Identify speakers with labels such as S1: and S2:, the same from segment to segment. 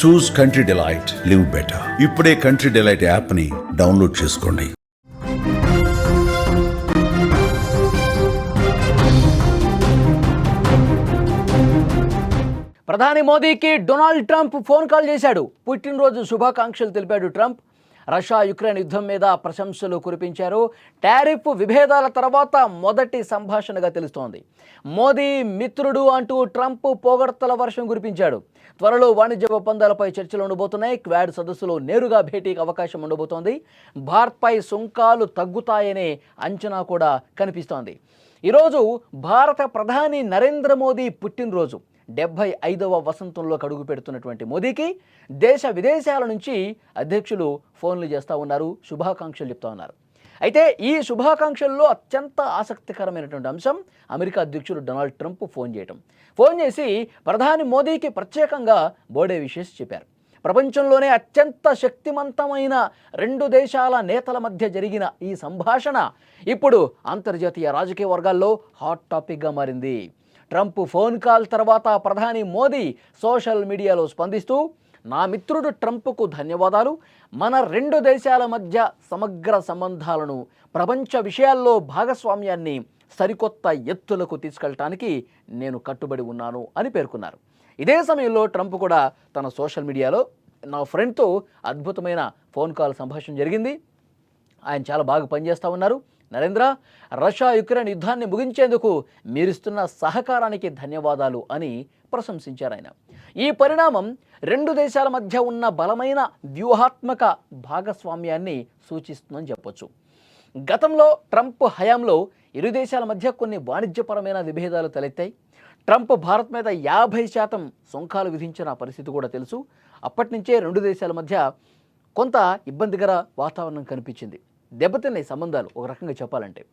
S1: Choose Country Delight live better ఇప్పుడే country delight యాప్ని download చేసుకోండి.
S2: ప్రధాని మోదీకి డొనాల్డ్ ట్రంప్ ఫోన్ కాల్ చేశాడు. పుట్టినరోజు శుభాకాంక్షలు తెలిపాడు ట్రంప్. రష్యా యుక్రెయిన్ యుద్ధం మీద ప్రశంసలు కురిపించారు. టారిఫ్ విభేదాల తర్వాత మొదటి సంభాషణగా తెలుస్తోంది. మోదీ మిత్రుడు అంటూ ట్రంప్ పొగడ్తల వర్షం కురిపించాడు. త్వరలో వాణిజ్య ఒప్పందాలపై చర్చలు ఉండబోతున్నాయి. క్వాడ్ సదస్సులో నేరుగా భేటీకి అవకాశం ఉండబోతోంది. భారత్పై సుంకాలు తగ్గుతాయనే అంచనా కూడా కనిపిస్తోంది. ఈరోజు భారత ప్రధాని నరేంద్ర మోదీ పుట్టినరోజు. డెబ్బై ఐదవ వసంతంలో అడుగు పెడుతున్నటువంటి మోదీకి దేశ విదేశాల నుంచి అధ్యక్షులు ఫోన్లు చేస్తూ ఉన్నారు శుభాకాంక్షలు చెప్తా ఉన్నారు. అయితే ఈ శుభాకాంక్షల్లో అత్యంత ఆసక్తికరమైనటువంటి అంశం అమెరికా అధ్యక్షుడు డొనాల్డ్ ట్రంప్ ఫోన్ చేయటం. ఫోన్ చేసి ప్రధాని మోదీకి ప్రత్యేకంగా బోడే విషయస్ చెప్పారు. ప్రపంచంలోనే అత్యంత శక్తివంతమైన రెండు దేశాల నేతల మధ్య జరిగిన ఈ సంభాషణ ఇప్పుడు అంతర్జాతీయ రాజకీయ వర్గాల్లో హాట్ టాపిక్గా మారింది. ట్రంప్ ఫోన్ కాల్ తర్వాత ప్రధాని మోదీ సోషల్ మీడియాలో స్పందిస్తూ నా మిత్రుడు ట్రంప్కు ధన్యవాదాలు. మన రెండు దేశాల మధ్య సమగ్ర సంబంధాలను ప్రపంచ విషయాల్లో భాగస్వామ్యాన్ని సరికొత్త ఎత్తులకు తీసుకెళ్ళటానికి నేను కట్టుబడి ఉన్నాను అని పేర్కొన్నారు. ఇదే సమయంలో ట్రంప్ కూడా తన సోషల్ మీడియాలో నా ఫ్రెండ్తో అద్భుతమైన ఫోన్ కాల్ సంభాషణ జరిగింది. ఆయన చాలా బాగా పనిచేస్తూ ఉన్నారు. నరేంద్ర రష్యా యుక్రెయిన్ యుద్ధాన్ని ముగించేందుకు మీరిస్తున్న సహకారానికి ధన్యవాదాలు అని ప్రశంసించారు ఆయన. ఈ పరిణామం రెండు దేశాల మధ్య ఉన్న బలమైన వ్యూహాత్మక భాగస్వామ్యాన్ని సూచిస్తుందని చెప్పొచ్చు. గతంలో ట్రంప్ హయాంలో ఇరు దేశాల మధ్య కొన్ని వాణిజ్యపరమైన విభేదాలు తలెత్తాయి. ట్రంప్ భారత్ మీద యాభై శాతం సుంకాలు విధించిన పరిస్థితి కూడా తెలుసు. అప్పటి నుంచే రెండు దేశాల మధ్య కొంత ఇబ్బందికర వాతావరణం కనిపించింది. దెబ్బతిన్నాయి సంబంధాలు ఒక రకంగా చెప్పాలంటే.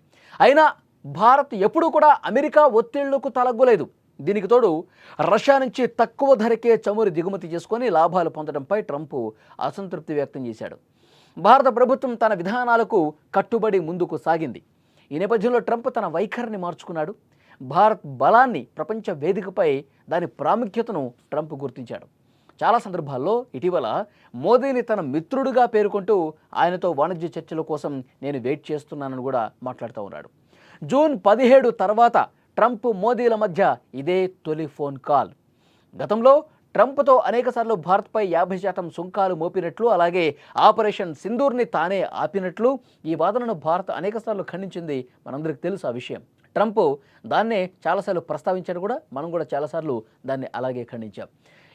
S2: అయినా భారత్ ఎప్పుడూ కూడా అమెరికా ఒత్తిళ్ళకు తలగ్గలేదు. దీనికి తోడు రష్యా నుంచి తక్కువ ధరకే చమురు దిగుమతి చేసుకొని లాభాలు పొందడంపై ట్రంప్ అసంతృప్తి వ్యక్తం చేశాడు. భారత ప్రభుత్వం తన విధానాలకు కట్టుబడి ముందుకు సాగింది. ఈ నేపథ్యంలో ట్రంప్ తన వైఖరిని మార్చుకున్నాడు. భారత్ బలాన్ని ప్రపంచ వేదికపై దాని ప్రాముఖ్యతను ట్రంప్ గుర్తించాడు. చాలా సందర్భాల్లో ఇటీవల మోదీని తన మిత్రుడుగా పేర్కొంటూ ఆయనతో వాణిజ్య చర్చల కోసం నేను వెయిట్ చేస్తున్నానని కూడా మాట్లాడుతూ ఉన్నాడు. జూన్ పదిహేడు తర్వాత ట్రంప్ మోదీల మధ్య ఇదే తొలి ఫోన్ కాల్. గతంలో ట్రంప్తో అనేకసార్లు భారత్పై యాభై శాతం సుంకాలు మోపినట్లు అలాగే ఆపరేషన్ సింధూర్ని తానే ఆపినట్లు ఈ వాదనను భారత్ అనేకసార్లు ఖండించింది మనందరికి తెలుసు ఆ విషయం. ట్రంప్ దాన్నే చాలాసార్లు ప్రస్తావించాడు కూడా మనం కూడా చాలాసార్లు దాన్ని అలాగే ఖండించాం.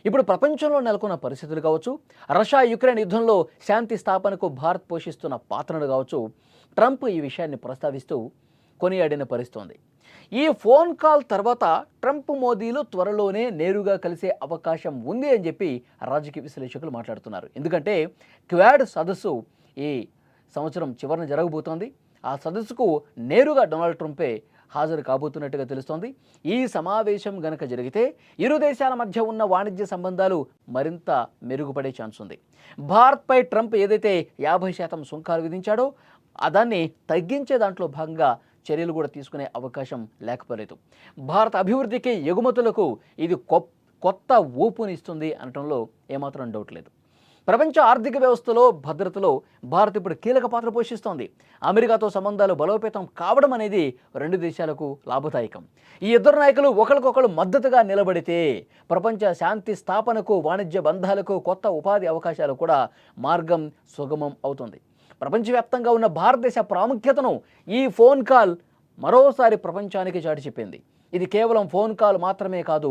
S2: ఇప్పుడు ప్రపంచంలో నెలకొన్న పరిస్థితులు కావచ్చు రష్యా యుక్రెయిన్ యుద్ధంలో శాంతి స్థాపనకు భారత్ పోషిస్తున్న పాత్రను కావచ్చు ట్రంప్ ఈ విషయాన్ని ప్రస్తావిస్తూ కొనియాడిన పరిస్థితోంది. ఈ ఫోన్ కాల్ తర్వాత ట్రంప్ మోదీలు త్వరలోనే నేరుగా కలిసే అవకాశం ఉంది అని చెప్పి రాజకీయ విశ్లేషకులు మాట్లాడుతున్నారు. ఎందుకంటే క్వాడ్ సదస్సు ఈ సంవత్సరం చివరిన జరగబోతోంది. ఆ సదస్సుకు నేరుగా డొనాల్డ్ ట్రంపే హాజరు కాబోతున్నట్టుగా తెలుస్తోంది. ఈ సమావేశం గనక జరిగితే ఇరు దేశాల మధ్య ఉన్న వాణిజ్య సంబంధాలు మరింత మెరుగుపడే ఛాన్స్ ఉంది. భారత్పై ట్రంప్ ఏదైతే యాభై శాతం సుంకాలు విధించాడో దాన్ని తగ్గించే దాంట్లో భాగంగా చర్యలు కూడా తీసుకునే అవకాశం లేకపోలేదు. భారత అభివృద్ధికి ఎగుమతులకు ఇది కొ- కొత్త ఊపునిస్తుంది అనటంలో ఏమాత్రం డౌట్ లేదు. ప్రపంచ ఆర్థిక వ్యవస్థలో భద్రతలో భారత్ ఇప్పుడు కీలక పాత్ర పోషిస్తోంది. అమెరికాతో సంబంధాలు బలోపేతం కావడం అనేది రెండు దేశాలకు లాభదాయకం. ఈ ఇద్దరు నాయకులు ఒకరికొకరు మద్దతుగా నిలబడితే ప్రపంచ శాంతి స్థాపనకు వాణిజ్య బంధాలకు కొత్త ఉపాధి అవకాశాలు కూడా మార్గం సుగమం అవుతుంది. ప్రపంచవ్యాప్తంగా ఉన్న భారతదేశ ప్రాముఖ్యతను ఈ ఫోన్ కాల్ మరోసారి ప్రపంచానికి చాటి చెప్పింది ఇది కేవలం ఫోన్ కాల్ మాత్రమే కాదు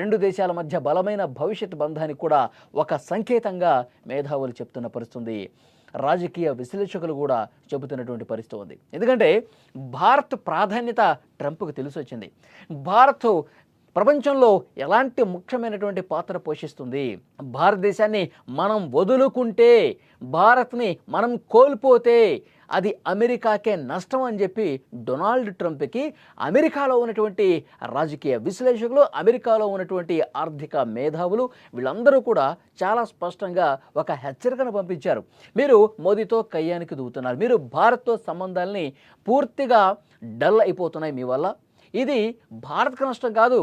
S2: రెండు దేశాల మధ్య బలమైన భవిష్యత్ బంధానికి కూడా ఒక సంకేతంగా మేధావులు చెప్తున్న పరిస్థితుంది. రాజకీయ విశ్లేషకులు కూడా చెబుతున్నటువంటి పరిస్థితి ఉంది. ఎందుకంటే భారత్ ప్రాధాన్యత ట్రంప్కు తెలిసి వచ్చింది. భారత్ ప్రపంచంలో ఎలాంటి ముఖ్యమైనటువంటి పాత్ర పోషిస్తుంది? భారతదేశాన్ని మనం వదులుకుంటే భారత్ని మనం కోల్పోతే అది అమెరికాకే నష్టం అని చెప్పి డొనాల్డ్ ట్రంప్కి అమెరికాలో ఉన్నటువంటి రాజకీయ విశ్లేషకులు అమెరికాలో ఉన్నటువంటి ఆర్థిక మేధావులు వీళ్ళందరూ కూడా చాలా స్పష్టంగా ఒక హెచ్చరికను పంపించారు. మీరు మోదీతో కయ్యానికి దూగుతున్నారు మీరు భారత్తో సంబంధాలని పూర్తిగా డల్ అయిపోతున్నాయి మీ వల్ల. ఇది భారత్కు నష్టం కాదు.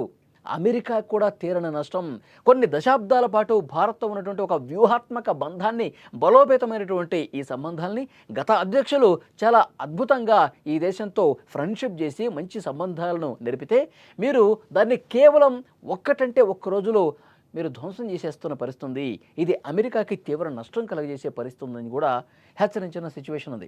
S2: అమెరికా కూడా తీరని నష్టం. కొన్ని దశాబ్దాల పాటు భారత్తో ఉన్నటువంటి ఒక వ్యూహాత్మక బంధాన్ని బలోపేతమైనటువంటి ఈ సంబంధాల్ని గత అధ్యక్షులు చాలా అద్భుతంగా ఈ దేశంతో ఫ్రెండ్షిప్ చేసి మంచి సంబంధాలను నిలిపితే మీరు దాన్ని కేవలం ఒక్కటంటే ఒక్క రోజులో మీరు ధ్వంసం చేసేస్తున్న పరిస్థితుంది. ఇది అమెరికాకి తీవ్ర నష్టం కలగజేసే పరిస్థితి ఉందని కూడా హెచ్చరించిన సిచ్యువేషన్ ఉంది.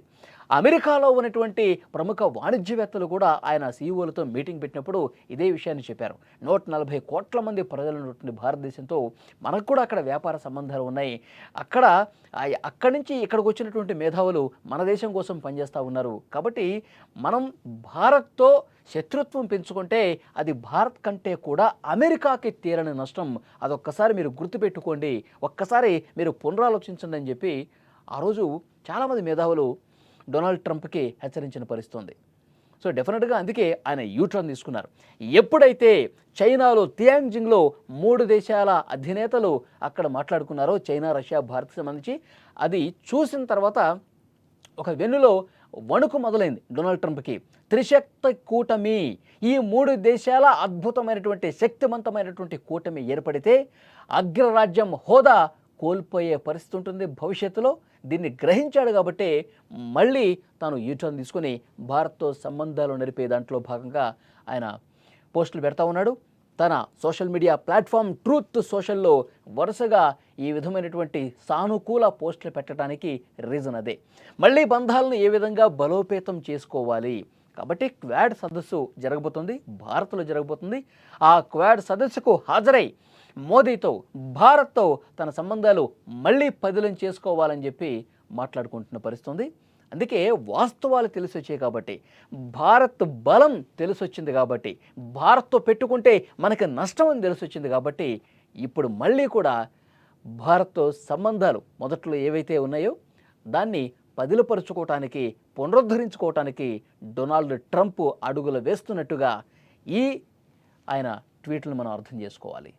S2: అమెరికాలో ఉన్నటువంటి ప్రముఖ వాణిజ్యవేత్తలు కూడా ఆయన సీఈఓలతో మీటింగ్ పెట్టినప్పుడు ఇదే విషయాన్ని చెప్పారు. నూట నలభై కోట్ల మంది ప్రజలు ఉన్నటువంటి భారతదేశంతో మనకు కూడా అక్కడ వ్యాపార సంబంధాలు ఉన్నాయి. అక్కడ అక్కడి నుంచి ఇక్కడికి వచ్చినటువంటి మేధావులు మన దేశం కోసం పనిచేస్తూ ఉన్నారు. కాబట్టి మనం భారత్తో శత్రుత్వం పెంచుకుంటే అది భారత్ కంటే కూడా అమెరికాకి తీరని నష్టం. అదొక్కసారి మీరు గుర్తుపెట్టుకోండి. ఒక్కసారి మీరు పునరాలోచించండి అని చెప్పి ఆ రోజు చాలామంది మేధావులు డొనాల్డ్ ట్రంప్కి హెచ్చరించిన పరిస్థితుంది. సో డెఫినెట్గా అందుకే ఆయన యూటర్న్ తీసుకున్నారు. ఎప్పుడైతే చైనాలో తియాంగ్జింగ్లో మూడు దేశాల అధినేతలు అక్కడ మాట్లాడుకున్నారో చైనా రష్యా భారత్ సంబంధించి అది చూసిన తర్వాత ఒక వెన్నులో వణుకు మొదలైంది డొనాల్డ్ ట్రంప్కి. త్రిశక్తి కూటమి. ఈ మూడు దేశాల అద్భుతమైనటువంటి శక్తివంతమైనటువంటి కూటమి ఏర్పడితే అగ్రరాజ్యం హోదా కోల్పోయే పరిస్థితి ఉంటుంది భవిష్యత్తులో. దీన్ని గ్రహించాడు కాబట్టి మళ్ళీ తాను యూటర్న్ తీసుకుని భారత్తో సంబంధాలు నడిపే దాంట్లో భాగంగా ఆయన పోస్టులు పెడతా ఉన్నాడు. తన సోషల్ మీడియా ప్లాట్ఫామ్ ట్రూత్ సోషల్లో వరుసగా ఈ విధమైనటువంటి సానుకూల పోస్టులు పెట్టడానికి రీజన్ అదే. మళ్ళీ బంధాలను ఏ విధంగా బలోపేతం చేసుకోవాలి? కాబట్టి క్వాడ్ సదస్సు జరగబోతుంది భారత్లో జరగబోతుంది. ఆ క్వాడ్ సదస్సుకు హాజరై మోదీతో భారత్తో తన సంబంధాలు మళ్ళీ పదిలం చేసుకోవాలని చెప్పి మాట్లాడుకుంటున్న పరిస్థితి ఉంది అందుకే వాస్తవాలు తెలిసొచ్చాయి కాబట్టి భారత్ బలం తెలిసొచ్చింది కాబట్టి భారత్తో పెట్టుకుంటే మనకి నష్టం అని తెలిసొచ్చింది కాబట్టి ఇప్పుడు మళ్ళీ కూడా భారత్తో సంబంధాలు మొదట్లో ఏవైతే ఉన్నాయో దాన్ని పదిలపరుచుకోవటానికి పునరుద్ధరించుకోవటానికి డొనాల్డ్ ట్రంప్ అడుగులు వేస్తున్నట్టుగా ఈ ఆయన ట్వీట్లను మనం అర్థం చేసుకోవాలి.